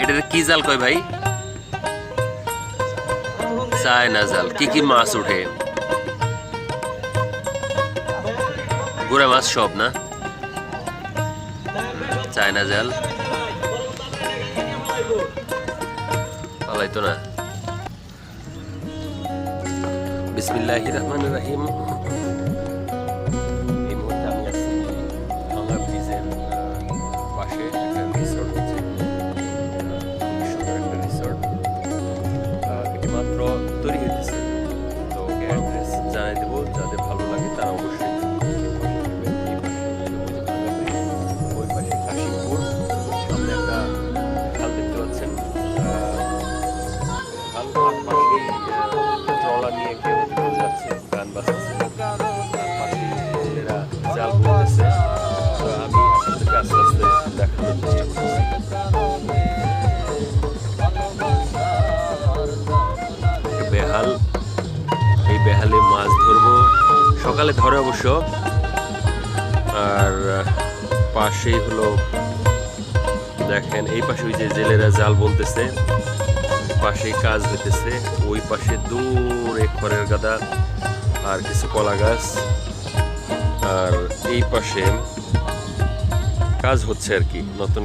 এটার কি জাল কয় ভাই? চায়না জাল। কি কি মাছ ওঠে? গুড়া মাছ সব, না? চায়না জাল। পালাইতো না। বিসমিল্লাহ রহমান রাহিম। তৈরি হইতেছে। তো অ্যাড্রেস জানাই দেবো যাদের ভালো লাগে তারা অবশ্যই নিয়ে গান বাজতেছে বেহাল। এই বেহালে মাছ ধরবো। সকালে ধরে অবশ্য। আর পাশেই হলো, দেখেন, এই পাশে ওই যে জেলেরা জাল বলতেছে পাশেই কাজ হইতেছে। ওই পাশে দূর এক খড়ের গাদা আর কিছু কলা গাছ। আর এই পাশে কাজ হচ্ছে আর কি, নতুন